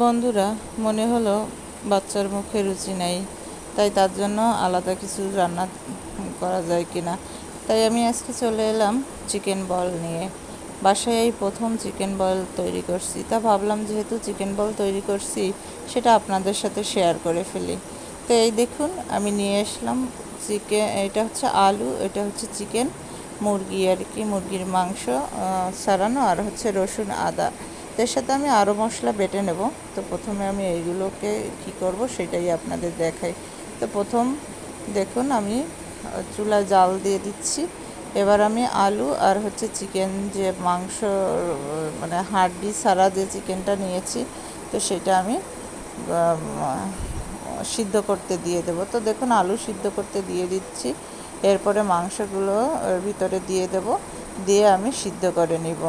বন্ধুরা, মনে হলো বাচ্চার মুখে রুচি নেই, তাই তার জন্য আলাদা কিছু রান্না করা যায় কিনা। তাই আমি আজকে চলে এলাম চিকেন বল নিয়ে। বাসায় এই প্রথম চিকেন বল তৈরি করছি। তা ভাবলাম যেহেতু চিকেন বল তৈরি করছি, সেটা আপনাদের সাথে শেয়ার করে ফেলি। তো এই দেখুন, আমি নিয়ে আসলাম চিকেন এটা হচ্ছে আলু, এটা হচ্ছে চিকেন মুরগি আর কি, মুরগির মাংস সারানো, আর হচ্ছে রসুন আদা। এর সাথে আমি আরও মশলা বেটে নেব। তো প্রথমে আমি এইগুলোকে কি করব সেটাই আপনাদের দেখাই। তো প্রথম দেখুন আমি চুলা জাল দিয়ে দিচ্ছি। এবার আমি আলু আর হচ্ছে চিকেন যে মাংস মানে হাড্ডি সারা যে চিকেনটা নিয়েছি, তো সেটা আমি সিদ্ধ করতে দিয়ে দেবো। তো দেখুন আলু সিদ্ধ করতে দিয়ে দিচ্ছি। এরপরে মাংসগুলো ভিতরে দিয়ে দেব। দিয়ে আমি সিদ্ধ করে নিব।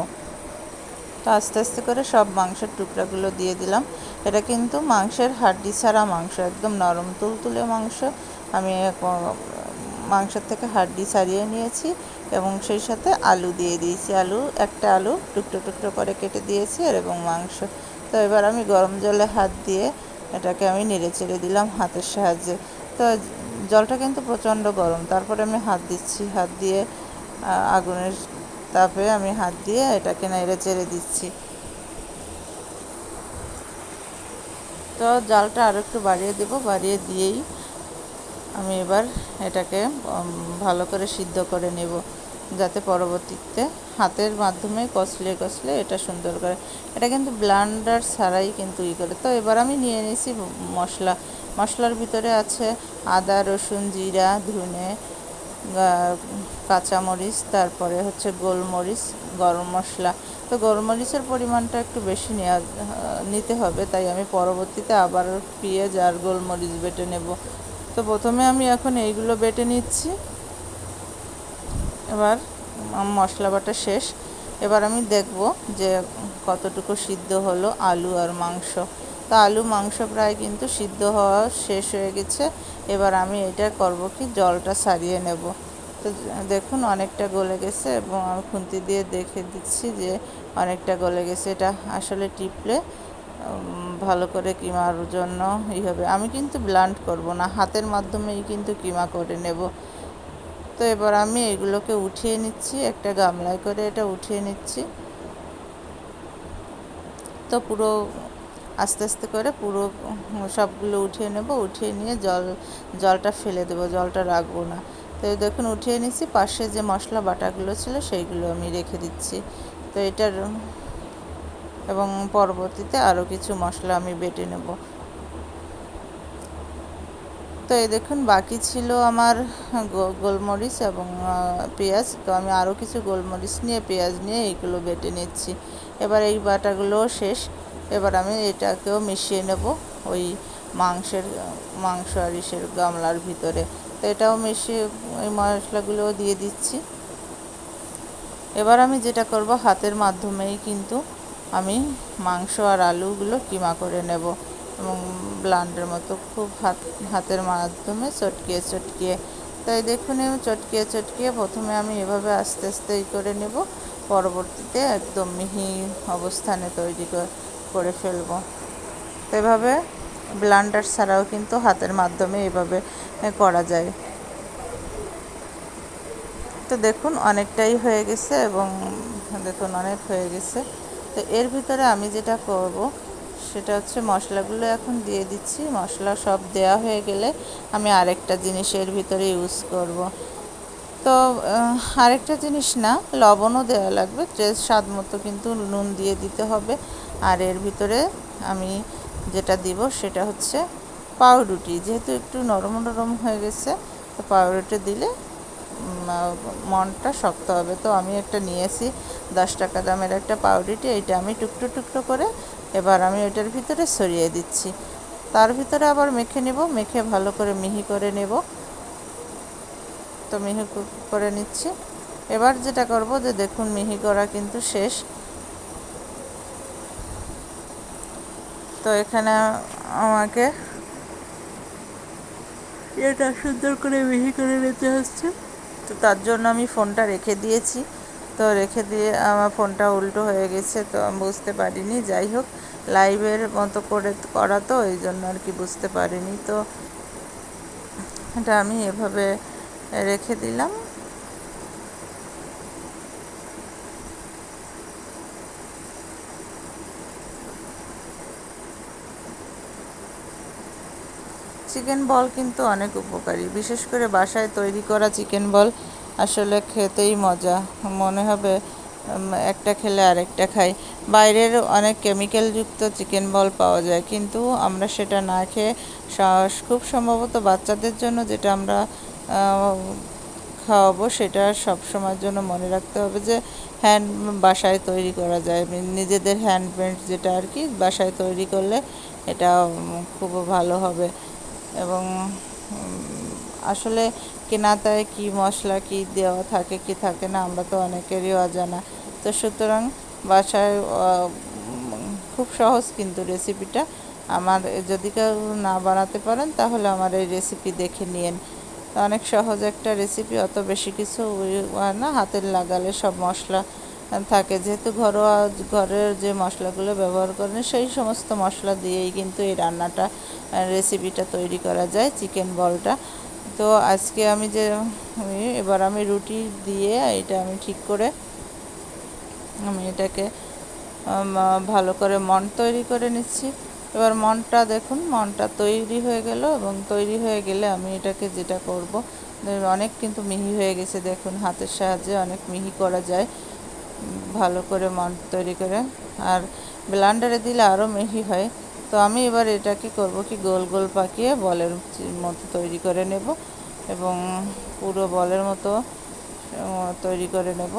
তো আস্তে আস্তে করে সব মাংসের টুকরাগুলো দিয়ে দিলাম। এটা কিন্তু মাংসের হাড্ডি ছাড়া মাংস, একদম নরম তুলতুলে মাংস। আমি মাংসের থেকে হাড্ডি ছাড়িয়ে নিয়েছি এবং সেই সাথে আলু দিয়ে দিয়েছি। আলু, একটা আলু টুকরো টুকরো করে কেটে দিয়েছি আর এবং মাংস। তো এবার আমি গরম জলে হাত দিয়ে এটাকে আমি নেড়ে চেড়ে দিলাম হাতের সাহায্যে। তো জলটা কিন্তু প্রচণ্ড গরম। তারপরে আমি হাত দিচ্ছি, হাত দিয়ে আগুনের তাপে আমি হাত দিয়ে এটাকে নেড়ে চেড়ে দিচ্ছি। তো জালটা আরও একটু বাড়িয়ে দেব, বাড়িয়ে দিয়েই আমি এবার এটাকে ভালো করে সিদ্ধ করে নেব, যাতে পরবর্তীতে হাতের মাধ্যমে কষলে কষলে এটা সুন্দর করে, এটা কিন্তু ব্লান্ডার ছাড়াই কিন্তু ই করে। তো এবার আমি নিয়ে নিয়েছি মশলা, মশলার ভিতরে আছে আদা, রসুন, জিরা, ধনে কাঁচামরিচ, তারপরে হচ্ছে গোলমরিচ, গরম মশলা। তো গোলমরিচের পরিমাণটা একটু বেশি নেওয়া নিতে হবে, তাই আমি পরবর্তীতে আবার পেঁয়াজ আর গোলমরিচ বেটে নেব। তো প্রথমে আমি এখন এইগুলো বেটে নিচ্ছি। এবার মশলা বাটা শেষ। এবার আমি দেখব যে কতটুকু সিদ্ধ হলো আলু আর মাংস। তো আলু, মাংস প্রায় কিন্তু সিদ্ধ হওয়া শেষ হয়ে গেছে। এবার আমি এটা করব কি, জলটা সারিয়ে নেব। তো দেখুন অনেকটা গলে গেছে এবং আমি খুন্তি দিয়ে দেখে দিচ্ছি যে অনেকটা গলে গেছে। এটা আসলে টিপলে ভালো করে কিমার জন্য ই হবে। আমি কিন্তু ব্লান্ট করব না, হাতের মাধ্যমেই কিন্তু কিমা করে নেব। তো এবার আমি এগুলোকে উঠিয়ে নিচ্ছি, একটা গামলায় করে এটা উঠিয়ে নিচ্ছি। তো পুরো আস্তে আস্তে করে পুরো সবগুলো উঠিয়ে নেব, উঠিয়ে নিয়ে জল, জলটা ফেলে দেবো, জলটা রাখব না। তো দেখুন, উঠিয়ে নিচ্ছি পাশে যে মশলা বাটাগুলো ছিল সেইগুলো আমি রেখে দিচ্ছি। তো এটার এবং পরবর্তীতে আরও কিছু মশলা আমি বেটে নেব। তো এই দেখুন, বাকি ছিল আমার গোলমরিচ এবং পেঁয়াজ। তো আমি আরও কিছু গোলমরিচ নিয়ে, পেঁয়াজ নিয়ে এইগুলো বেটে নিচ্ছি। এবার এই বাটাগুলোও শেষ। এবার আমি এটাকেও মিশিয়ে নেব ওই মাংসের, মাংস আর ইসের গামলার ভিতরে। তো এটাও মিশিয়ে ওই মশলাগুলোও দিয়ে দিচ্ছি। এবার আমি যেটা করব, হাতের মাধ্যমেই কিন্তু আমি মাংস আর আলুগুলো কিমা করে নেব এবং ব্লান্ডের মতো খুব হাত, হাতের মাধ্যমে চটকিয়ে চটকিয়ে। তাই দেখুন আমি চটকিয়ে চটকিয়ে প্রথমে আমি এভাবে আস্তে আস্তে করে নেব। পরবর্তীতে একদম মিহি অবস্থানে তৈরি করে ফেলব। তো এভাবে ব্লান্ডার ছাড়াও কিন্তু হাতের মাধ্যমে এভাবে করা যায়। তো দেখুন, অনেকটাই হয়ে গেছে এবং দেখুন, অনেক হয়ে গেছে। তো এর ভিতরে আমি যেটা করব, সেটা হচ্ছে মশলাগুলো এখন দিয়ে দিচ্ছি। মশলা সব দেয়া হয়ে গেলে আমি আরেকটা জিনিস এর ভিতরে ইউজ করব। তো আরেকটা জিনিস না, লবণও দেওয়া লাগবে। স্বাদ মতো কিন্তু নুন দিয়ে দিতে হবে। আর এর ভিতরে আমি যেটা দিব সেটা হচ্ছে পাউরুটি। যেহেতু একটু নরম নরম হয়ে গেছে, তো পাউরুটি দিলে মনটা শক্ত হবে। তো আমি একটা নিয়েছি দশ টাকা দামের একটা পাউরুটি, এইটা আমি টুকরো টুকরো করে এবার আমি ওইটার ভিতরে সরিয়ে দিচ্ছি। তার ভিতরে আবার মেখে নেব, মেখে ভালো করে মিহি করে নেব। তো মিহি করে নিচ্ছি। এবার যেটা করব যে দেখুন মিহি করা কিন্তু শেষ। তো এখানে আমাকে এটা সুন্দর করে মিহি করে নিতে হচ্ছে। তো তার জন্য আমি ফোনটা রেখে দিয়েছি। তো রেখে দিয়ে আমার ফোনটা উল্টো হয়ে গেছে, তো আমি বুঝতে পারিনি। যাই হোক, লাইভের মতো করে করা তো, এই জন্য আর কি বুঝতে পারিনি। তো এটা আমি এভাবে রেখে দিলাম। চিকেন বল কিন্তু অনেক উপকারী। বিশেষ করে বাসায় তৈরি করা চিকেন বল আসলে খেতেই মজা। মনে হবে একটা খেলে আরেকটা খাই। বাইরের অনেক কেমিক্যালযুক্ত চিকেন বল পাওয়া যায়, কিন্তু আমরা সেটা না খেয়ে খুব সম্ভবত বাচ্চাদের জন্য যেটা আমরা খাওয়াবো সেটা সব সময়ের জন্য মনে রাখতে হবে যে হ্যান্ড বাসায় তৈরি করা যায়। নিজেদের হ্যান্ডমেড যেটা আর কি, বাসায় তৈরি করলে এটা খুব ভালো হবে। এবং আসলে কেনাতায় কি মশলা, কি দেওয়া থাকে, কি থাকে না, আমরা তো অনেকেরই অজানা। তো সুতরাং বাসায় খুব সহজ কিন্তু রেসিপিটা আমার, যদি কেউ না বানাতে পারেন, তাহলে আমার এই রেসিপি দেখে নিন অনেক সহজ একটা রেসিপি অত বেশি কিছু না, হাতের লাগালে সব মশলা থাকে। যেহেতু ঘরোয়া ঘরের যে মশলাগুলো ব্যবহার করেন, সেই সমস্ত মশলা দিয়েই কিন্তু এই রান্নাটা রেসিপিটা তৈরি করা যায় চিকেন বলটা তো আজকে আমি যে এবার আমি রুটি দিয়ে এটা আমি ঠিক করে আমি এটাকে ভালো করে মন তৈরি করে নিচ্ছি। এবার মনটা দেখুন, মনটা তৈরি হয়ে গেল এবং তৈরি হয়ে গেলে আমি এটাকে যেটা করব, অনেক কিন্তু মিহি হয়ে গেছে দেখুন, হাতের সাহায্যে অনেক মিহি করা যায়। ভালো করে মন তৈরি করে। আর ব্লান্ডারে দিলে আরও মিহি হয়। তো আমি এবার এটাকে করব কি গোল গোল পাকিয়ে বলের মতো তৈরি করে নেব এবং পুরো বলের মতো তৈরি করে নেব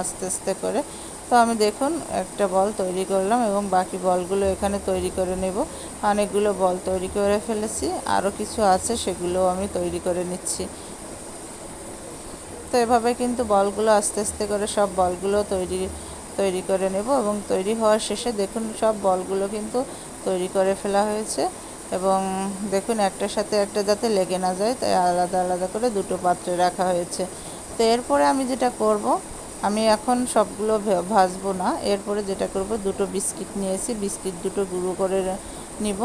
আস্তে আস্তে করে। তো আমি দেখুন একটা বল তৈরি করলাম এবং বাকি বলগুলো এখানে তৈরি করে নেব। অনেকগুলো বল তৈরি করে ফেলেছি। আরও কিছু আছে সেগুলো আমি তৈরি করে নিচ্ছি। তো এভাবে কিন্তু বলগুলো আস্তে আস্তে করে সব বলগুলো তৈরি তৈরি করে নেব এবং তৈরি হওয়ার শেষে দেখুন সব বলগুলো কিন্তু তৈরি করে ফেলা হয়েছে এবং দেখুন একটার সাথে একটা যাতে লেগে না যায় তাই আলাদা আলাদা করে দুটো পাত্রে রাখা হয়েছে। তো এরপরে আমি যেটা করব, আমি এখন সবগুলো ভাজবো না। এরপরে যেটা করব, দুটো বিস্কিট নিয়েছি, বিস্কিট দুটো গুঁড়ো করে নিব।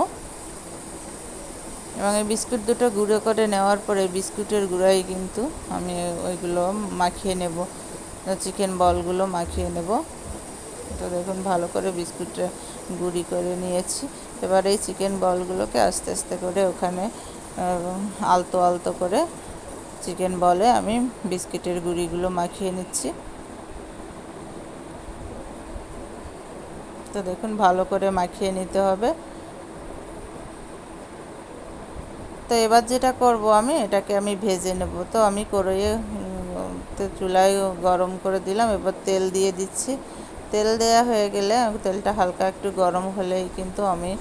এবং এই বিস্কুট দুটো গুঁড়ো করে নেওয়ার পরে বিস্কুটের গুঁড়াই কিন্তু আমি ওইগুলো মাখিয়ে নেব। চিকেন বলগুলো মাখিয়ে নেব। তো দেখুন, ভালো করে বিস্কুটটা গুঁড়ি করে নিয়েছি। এবার এই চিকেন বলগুলোকে আস্তে আস্তে করে ওখানে আলতো আলতো করে চিকেন বলে আমি বিস্কিটের গুঁড়িগুলো মাখিয়ে নিচ্ছি। তো দেখুন, ভালো করে মাখিয়ে নিতে হবে। তো এবার যেটা করব আমি, এটাকে আমি ভেজে নেব। তো আমি কড়াইয়ে চুলায় গরম করে দিলাম, এবার তেল দিয়ে দিচ্ছি। তেল দেয়া হয়ে গেলে তেলটা হালকা একটু গরম হলেই কিন্তু আমি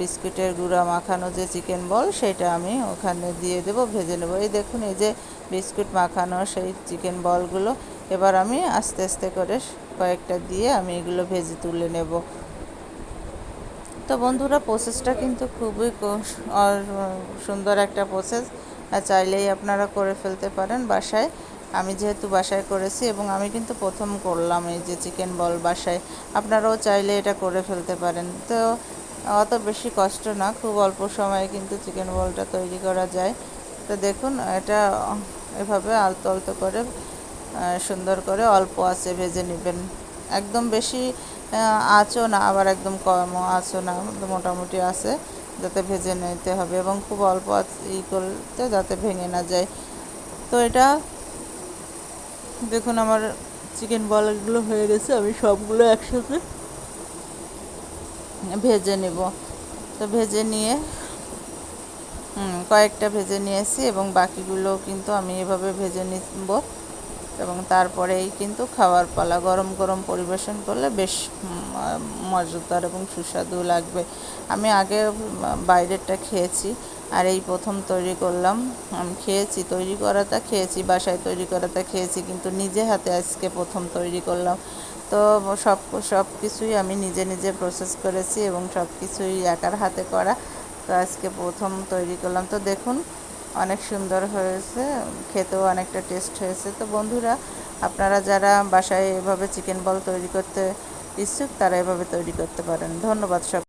বিস্কুটের গুঁড়া মাখানো যে চিকেন বল, সেটা আমি ওখানে দিয়ে দেব, ভেজে নেব। এই দেখুন, এই যে বিস্কুট মাখানো সেই চিকেন বলগুলো, এবার আমি আস্তে আস্তে করে কয়েকটা দিয়ে আমি এগুলো ভেজে তুলে নেব। তো বন্ধুরা প্রসেসটা কিন্তু খুবই সুন্দর একটা প্রসেস চাইলেই আপনারা করে ফেলতে পারেন বাসায়। আমি যেহেতু বাসায় করেছি এবং আমি কিন্তু প্রথম করলাম এই যে চিকেন বল বাসায়। আপনারাও চাইলে এটা করে ফেলতে পারেন। তো অত বেশি কষ্ট না, খুব অল্প সময়ে কিন্তু চিকেন বলটা তৈরি করা যায়। তো দেখুন, এটা এভাবে আলতো আলতো করে সুন্দর করে অল্প আছে, ভেজে নেবেন। একদম বেশি আঁচও না, আবার একদম কম আঁচও না মোটামুটি আছে, যাতে ভেজে নিতে হবে এবং খুব অল্প ই করতে যাতে ভেঙে না যায়। তো এটা, দেখুন আমার চিকেন বলগুলো হয়ে গেছে, আমি সবগুলো একসাথে ভেজে নেব। তো ভেজে নিয়ে কয়েকটা ভেজে নিয়েছি এবং বাকিগুলো কিন্তু আমি এভাবে ভেজে নিব। এবং তারপরেই কিন্তু খাওয়ার পালা, গরম গরম পরিবেশন করলে বেশ মজাদার এবং সুস্বাদু লাগবে। আমি আগে বাইরেরটা খেয়েছি আর এই প্রথম তৈরি করলাম। খেয়েছি, তৈরি করাটা খেয়েছি, বাসায় তৈরি করাটা খেয়েছি, কিন্তু নিজে হাতে আজকে প্রথম তৈরি করলাম। তো সব সব কিছুই আমি নিজে নিজে প্রসেস করেছি এবং সব কিছুই একার হাতে করা। তো আজকে প্রথম তৈরি করলাম। তো দেখুন অনেক সুন্দর হয়েছে, খেতেও অনেকটা টেস্ট হয়েছে। তো বন্ধুরা, আপনারা যারা বাসায় এভাবে চিকেন বল তৈরি করতে ইচ্ছুক, তারা এভাবে তৈরি করতে পারেন। ধন্যবাদ সব